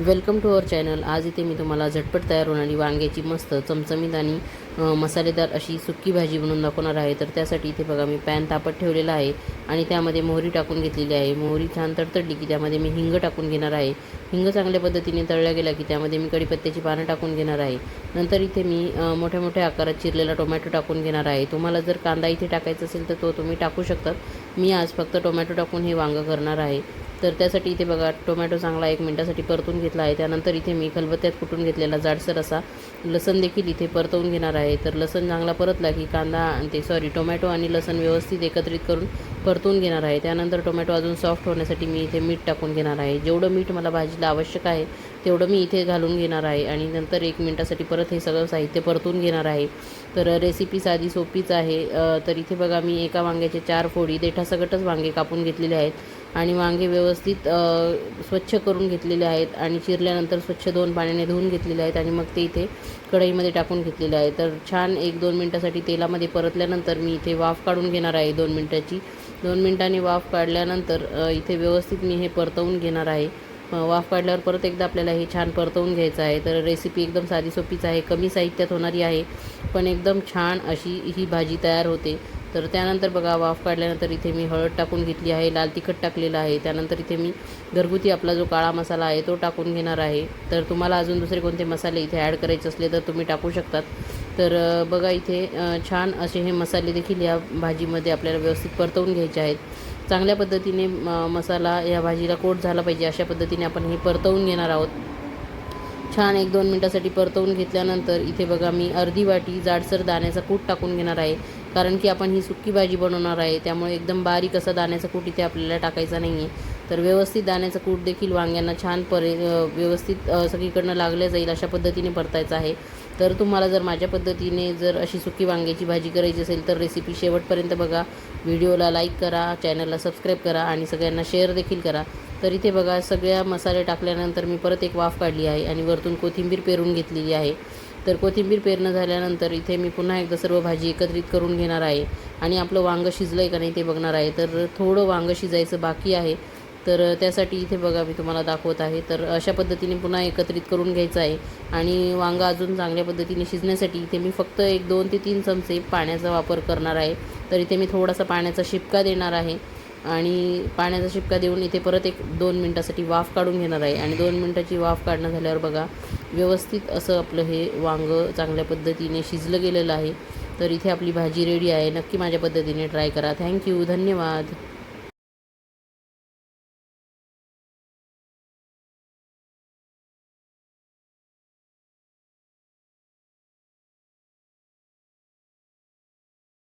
Welcome to our channel. आज इथे मी तुम्हाला झटपट तयार होणारी वांग्याची मस्त चमचमीत आणि मसालेदार अशी सुक्की भाजी बनवून दाखवणार आहे. तर त्यासाठी इथे बघा मी पॅन तापत ठेवलेला आहे आणि त्यामध्ये मोहरी टाकून घेतलेली आहे. मोहरी छान तडतडली की त्यामध्ये मी हिंग टाकून घेणार आहे. हिंग चांगल्या पद्धतीने तळला गेला की त्यामध्ये मी कढीपत्त्याची पानं टाकून घेणार आहे. नंतर इथे मी मोठ्या मोठ्या आकारात चिरलेला टोमॅटो टाकून घेणार आहे. तुम्हाला जर कांदा इथे टाकायचा असेल तर तो तुम्ही टाकू शकतात मी आज फक्त टोमॅटो टाकून हे वांगं करणार आहे. तर त्यासाठी इथे बघा टोमॅटो चांगला एक मिनटासाठी परतून घेतला आहे. त्यानंतर इथे मी खलबत्त्यात कुटून घेतलेला जाडसर असा लसण देखील इथे परतवून घेणार आहे. तर लसण चांगला परतला की कांदा आणि ते सॉरी टोमॅटो आणि लसण व्यवस्थित एकत्रित करून परतून घेणार आहे. त्यानंतर टोमॅटो अजून सॉफ्ट होण्यासाठी मी इथे मीठ टाकून घेणार आहे. जेवढं मीठ मला भाजीला आवश्यक आहे तेवढं मी इथे घालून घेणार आहे. आणि नंतर एक मिनटासाठी परत हे सगळं साहित्य परतून घेणार आहे. तर रेसिपी साधी सोपीच आहे. तर इथे बघा मी एका वांग्याचे चार फोडी देठासकटच वांगे कापून घेतलेले आहेत. आणि वांगे व्यवस्थित स्वच्छ करून घेतलेले आहेत. आणि चिरल्यानंतर स्वच्छ दोन पाण्याने धुवून घेतलेले आहेत. आणि मग ते इथे कढईमध्ये टाकून घेतलेले आहे तर छान एक दोन मिनटासाठी तेलामध्ये परतल्यानंतर मी इथे वाफ काढून घेणार आहे दोन मिनटाची. दोन मिनटांनी वाफ काढल्यानंतर इथे व्यवस्थित मी हे परतवून घेणार आहे. वाफ काढल्यावर परत एकदा आपल्याला हे छान परतवून घ्यायचं आहे. तर रेसिपी एकदम साधी सोपीच आहे. कमी साहित्यात होणारी आहे. पण एकदम छान अशी ही भाजी तयार होते. तर त्यानंतर बघा वाफ काढल्यानंतर इथे मी हळद टाकून घेतली आहे. लाल तिखट टाकलेलं आहे. त्यानंतर इथे मी घरगुती आपला जो काळा मसाला आहे तो टाकून घेणार आहे. तर तुम्हाला अजून दुसरे कोणते मसाले इथे ॲड करायचे असले तर तुम्ही टाकू शकतात. तर बघा इथे छान असे हे मसाले देखील या भाजीमध्ये आपल्याला व्यवस्थित परतवून घ्यायचे आहेत. चांगल्या पद्धतीने म- मसाला या भाजीला कोट झाला पाहिजे अशा पद्धतीने आपण हे परतवून घेणार आहोत. छान एक दोन मिनटासाठी परतवून घेतल्यानंतर इथे बघा मी अर्धी वाटी जाडसर दाण्याचा कूट टाकून घेणार आहे. कारण की आपण ही सुक्की भाजी बनवणार आहे त्यामुळे एकदम बारीक असा दाण्याचा कूट इथे आपल्याला टाकायचा नाही आहे तर व्यवस्थित दाण्याचा कूट देखील वांग्यांना छान परे व्यवस्थित सगळीकडनं लागलं जाईल अशा पद्धतीने परतायचं आहे. तर तुम्हाला जर माझ्या पद्धतीने जर अशी सुकी वांग्याची भाजी करायची असेल तर रेसिपी शेवटपर्यंत बघा. व्हिडिओला लाईक करा चॅनलला सबस्क्राईब करा आणि सगळ्यांना शेअर देखील करा. तर इथे बघा सगळ्या मसाले टाकल्यानंतर मी परत एक वाफ काढली आहे आणि वरतून कोथिंबीर पेरून घेतलेली आहे. तर कोथिंबीर पेरणं झाल्यानंतर इथे मी पुन्हा एकदा सर्व भाजी एकत्रित करून घेणार आहे आणि आपलं वांगं शिजलं आहे का नाही ते बघणार आहे. तर थोडं वांगं शिजायचं बाकी आहे. तर त्यासाठी इथे बघा मी तुम्हाला दाखवत आहे. तर अशा पद्धतीने पुन्हा एकत्रित करून घ्यायचं आहे. आणि वांगं अजून चांगल्या पद्धतीने शिजण्यासाठी इथे मी फक्त एक दोन ते तीन चमचे पाण्याचा वापर करणार आहे. तर इथे मी थोडासा पाण्याचा शिपका देणार आहे. आणि पाण्याचा शिपका देऊन इथे परत एक दोन मिनटासाठी वाफ काढून घेणार आहे. आणि दोन मिनटाची वाफ काढणं झाल्यावर बघा व्यवस्थित असं आपलं हे वांगं चांगल्या पद्धतीने शिजलं गेलेलं आहे. तर इथे आपली भाजी रेडी आहे. नक्की माझ्या पद्धतीने ट्राय करा. थँक्यू. धन्यवाद.